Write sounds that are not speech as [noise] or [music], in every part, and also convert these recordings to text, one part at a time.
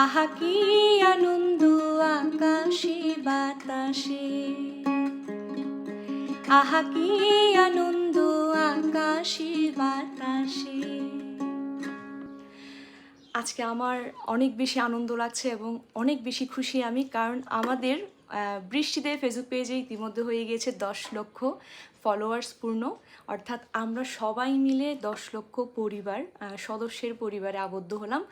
আহা, কি আনন্দ আকাশে বাতাসে। আহা, কি আনন্দ আকাশে বাতাসে। আজকে আমার অনেক বেশি আনন্দ লাগছে এবং অনেক বেশি খুশি আমি, কারণ আমাদের বৃষ্টিদের ফেসবুক পেজে ইতিমধ্যে হয়ে গিয়েছে দশ লক্ষ। ফলোয়ার্স পূর্ণ। অর্থাৎ আমরা সবাই মিলে দশ লক্ষ পরিবার সদস্যের পরিবারে আবদ্ধ হলাম।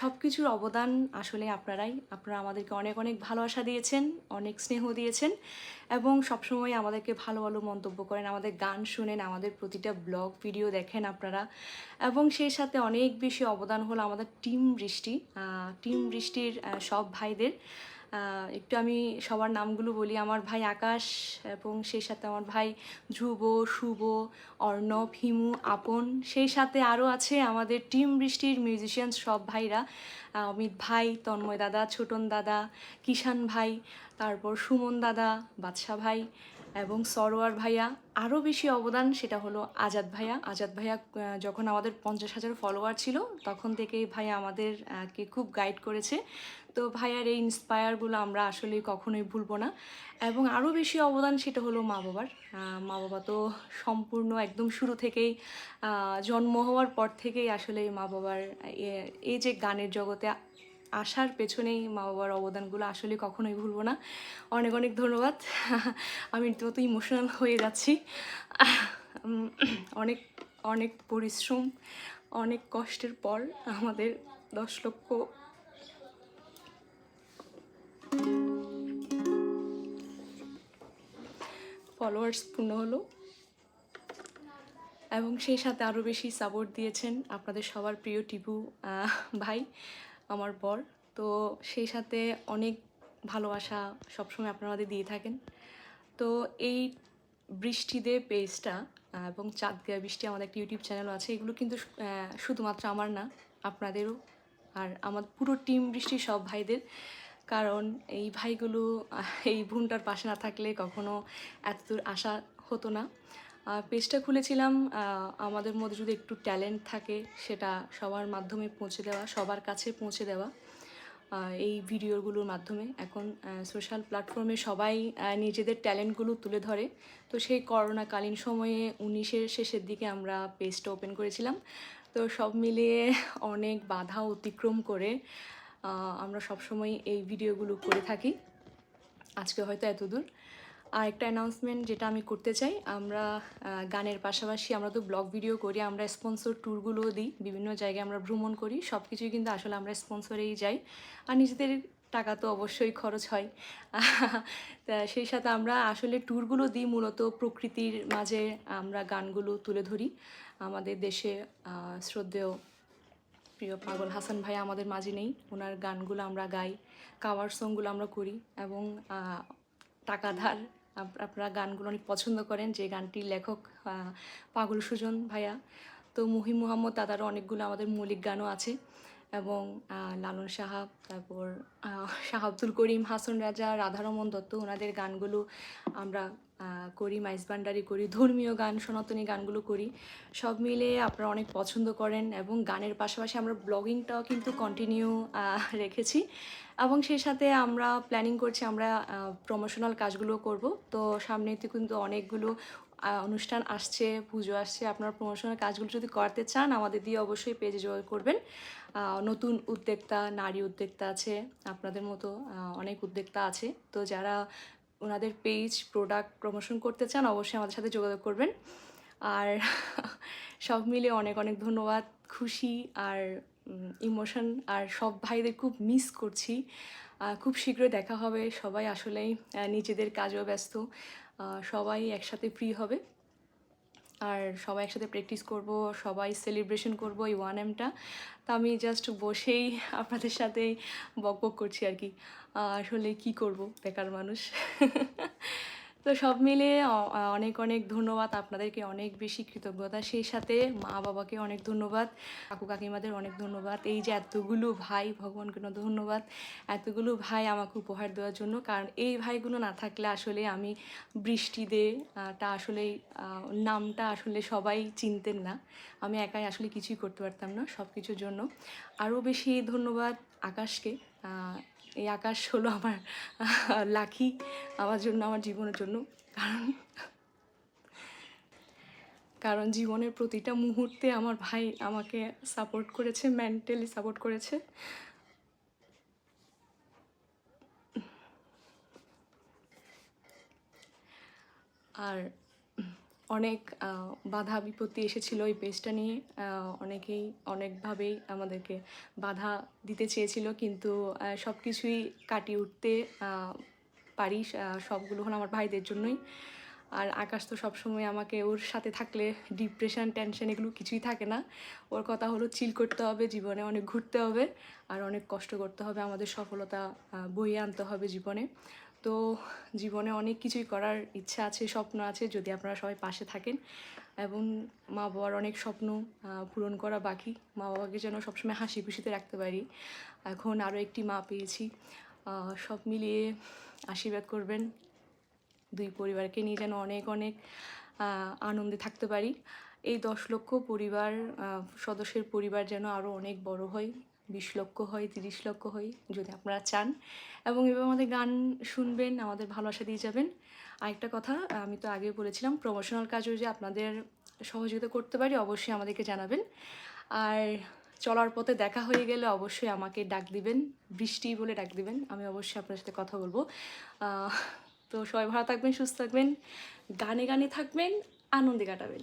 সব কিছুর অবদান আসলে আপনারাই। আপনারা আমাদেরকে অনেক অনেক ভালোবাসা দিয়েছেন, অনেক স্নেহ দিয়েছেন এবং সবসময় আমাদেরকে ভালো ভালো মন্তব্য করেন, আমাদের গান শুনেন, আমাদের প্রতিটা ব্লগ, ভিডিও দেখেন আপনারা। এবং সেই সাথে অনেক বেশি অবদান হলো আমাদের টিম বৃষ্টি টিম বৃষ্টির সব ভাইদের। একটু আমি সবার নামগুলো বলি। আমার ভাই আকাশ এবং সেই সাথে আমার ভাই ধ্রুব, শুভ, অর্ণব, হিমু, আপন, সেই সাথে আরও আছে আমাদের টিম বৃষ্টির মিউজিশিয়ান সব ভাইরা। অমিত ভাই, তন্ময় দাদা, ছোটন দাদা, কিষান ভাই, তারপর সুমন দাদা, বাদশা ভাই এবং সরোয়ার ভাইয়া আরও বেশি অবদান সেটা হলো আজাদ ভাইয়া। আজাদ ভাইয়া যখন আমাদের পঞ্চাশ হাজার ফলোয়ার ছিল তখন থেকেই ভাইয়া আমাদের আহ, কে খুব গাইড করেছে। তো ভাইয়ার এই ইন্সপায়ারগুলো আমরা আসলে কখনোই ভুলবো না। এবং আরও বেশি অবদান সেটা হলো মা বাবার। মা বাবা তো সম্পূর্ণ একদম শুরু থেকেই জন্ম হওয়ার পর থেকেই আসলে মা বাবার এই যে গানের জগতে আসার পেছনেই মা বাবার অবদানগুলো আসলে কখনোই ভুলবো না। অনেক অনেক ধন্যবাদ। আমি রীতিমতো ইমোশনাল হয়ে যাচ্ছি। অনেক অনেক পরিশ্রম, অনেক কষ্টের পর আমাদের দশ লক্ষ ফলোয়ার্স পূর্ণ হলো। এবং সেই সাথে আরও বেশি সাপোর্ট দিয়েছেন আপনাদের সবার প্রিয় টিপু ভাই। আমার বর। তো সেই সাথে অনেক ভালোবাসা সবসময় আপনারা আমাদের দিয়ে থাকেন। তো এই বৃষ্টিদে পেজটা এবং চাঁদ দেওয়া বৃষ্টি আমাদের একটা ইউটিউব চ্যানেল আছে, এগুলো কিন্তু শুধুমাত্র আমার না, আপনাদেরও আর আমার পুরো টিম বৃষ্টির সব ভাইদের। কারণ এই ভাইগুলো এই ভুনটার পাশে না থাকলে কখনো এতদূর আসা হতো না। পেজটা খুলেছিলাম আমাদের মধ্যে যদি একটু ট্যালেন্ট থাকে সেটা সবার মাধ্যমে পৌঁছে দেওয়া, সবার কাছে পৌঁছে দেওয়া এই ভিডিওগুলোর মাধ্যমে। এখন সোশ্যাল প্ল্যাটফর্মে সবাই নিজেদের ট্যালেন্টগুলো তুলে ধরে। তো সেই করোনাকালীন সময়ে উনিশের শেষের দিকে আমরা পেজটা ওপেন করেছিলাম। তো সব মিলিয়ে অনেক বাধা অতিক্রম করে আমরা সবসময় এই ভিডিওগুলো করে থাকি। আজকে হয়তো এত দূর আর একটা অ্যানাউন্সমেন্ট যেটা আমি করতে চাই। আমরা গানের পাশাপাশি আমরা তো ব্লগ ভিডিও করি, আমরা স্পন্সর ট্যুরগুলোও দিই, বিভিন্ন জায়গায় আমরা ভ্রমণ করি সব কিছুই কিন্তু আসলে আমরা স্পন্সরেই যাই। আর নিজেদের টাকা তো অবশ্যই খরচ হয়। [laughs] তা সেই সাথে আমরা আসলে ট্যুরগুলো দিই মূলত প্রকৃতির মাঝে আমরা গানগুলো তুলে ধরি। আমাদের দেশে শ্রদ্ধেয় প্রিয় পাগল হাসান ভাই আমাদের মাঝে নেই। ওনার গানগুলো আমরা গাই কাওয়ার সংগুলো আমরা করি এবং টাকাধার আপনারা গানগুলো অনেক পছন্দ করেন, যে গানটির লেখক পাগল সুজন ভাইয়া। তো মুহি মোহাম্মদ দাদারও অনেকগুলো আমাদের মৌলিক গানও আছে। এবং লালন সাহাব তারপর শাহ আব্দুল করিম, হাসন রাজা, রাধারমন দত্ত ওনাদের গানগুলো আমরা করি মাইস ভান্ডারি করি, ধর্মীয় গান, সনাতনী গানগুলো করি। সব মিলে আপনারা অনেক পছন্দ করেন এবং গানের পাশাপাশি আমরা ব্লগিংটাও কিন্তু কন্টিনিউ রেখেছি। এবং সেই সাথে আমরা প্ল্যানিং করছি আমরা প্রমোশনাল কাজগুলো করব। তো সামনে তো কিন্তু অনেকগুলো অনুষ্ঠান আসছে, পুজো আসছে, আপনারা প্রমোশনের কাজগুলো যদি করতে চান, আমাদের দিয়ে অবশ্যই পেজে যোগাযোগ করবেন। নতুন উদ্যোক্তা, নারী উদ্যোক্তা আছে, আপনাদের মতো অনেক উদ্যোক্তা আছে। তো যারা ওনাদের পেজ প্রোডাক্ট প্রমোশন করতে চান, অবশ্যই আমাদের সাথে যোগাযোগ করবেন। আর [laughs] সব মিলে অনেক অনেক ধন্যবাদ, খুশি আর ইমোশন আর সব ভাইদের খুব মিস করছি। খুব শীঘ্রই দেখা হবে সবাই আসলেই নিজেদের কাজেও ব্যস্ত। সবাই একসাথে ফ্রি হবে। আর সবাই একসাথে প্র্যাকটিস করব, সবাই সেলিব্রেশন করব এই ওয়ান এমটা তা আমি জাস্ট বসেই [laughs] আপনাদের সাথে বক বক করছি আর কি। আসলে কি করব, বেকার মানুষ। [laughs] তো সব মিলিয়ে অ- অনেক অনেক ধন্যবাদ আপনাদেরকে অনেক বেশি কৃতজ্ঞতা। সেই সাথে মা বাবাকে অনেক ধন্যবাদ কাকু কাকিমাদের অনেক ধন্যবাদ। এই যে এতগুলো ভাই ভগবানকে ধন্যবাদ। এতগুলো ভাই আমাকে উপহার দেওয়ার জন্য। কারণ এই ভাইগুলো না থাকলে আসলে আমি বৃষ্টি দে আহ, আসলে নামটা আসলে সবাই চিনতেন না। আমি একাই আসলে কিছুই করতে পারতাম না সব কিছুর জন্য। আরও বেশি ধন্যবাদ আকাশকে। এই আকাশ হলো আমার লাকি, আমার জন্য, আমার জীবনের জন্য। কারণ কারণ জীবনের প্রতিটা মুহূর্তে আমার ভাই আমাকে সাপোর্ট করেছে মেন্টালি সাপোর্ট করেছে। আর অনেক বাধা বিপত্তি এসেছিল এই পেজটা নিয়ে। অনেকেই অনেকভাবেই আমাদেরকে বাধা দিতে চেয়েছিল, কিন্তু সব কিছুই কাটিয়ে উঠতে পারি সবগুলো হলো আমার ভাইদের জন্যই। আর আকাশ তো সবসময় আমাকে ওর সাথে থাকলে ডিপ্রেশন, টেনশন এগুলো কিছুই থাকে না। ওর কথা হলো চিল করতে হবে, জীবনে অনেক ঘুরতে হবে, আর অনেক কষ্ট করতে হবে, আমাদের সফলতা বইয়ে আনতে হবে জীবনে। তো জীবনে অনেক কিছুই করার ইচ্ছা আছে, স্বপ্ন আছে যদি আপনারা সবাই পাশে থাকেন। এবং মা বাবার অনেক স্বপ্ন পূরণ করা বাকি। মা বাবাকে যেন সবসময় হাসি খুশিতে রাখতে পারি। এখন আরও একটি মা পেয়েছি। সব মিলিয়ে আশীর্বাদ করবেন। দুই পরিবারকে নিয়ে যেন অনেক অনেক আনন্দে থাকতে পারি। এই দশ লক্ষ পরিবার সদস্যের পরিবার যেন আরও অনেক বড় হয়। বিশ লক্ষ হয় তিরিশ লক্ষ হয় যদি আপনারা চান। এবং এভাবে আমাদের গান শুনবেন, আমাদের ভালোবাসা দিয়ে যাবেন। আরেকটা কথা, আমি তো আগেও বলেছিলাম প্রমোশনাল কাজও যে আপনাদের সহযোগিতা করতে পারি, অবশ্যই আমাদেরকে জানাবেন। আর চলার পথে দেখা হয়ে গেলে অবশ্যই আমাকে ডাক দিবেন, বৃষ্টি বলে ডাক দিবেন, আমি অবশ্যই আপনার সাথে কথা বলব। তো সবাই ভালো থাকবেন, সুস্থ থাকবেন, গানে গানে থাকবেন, আনন্দে কাটাবেন।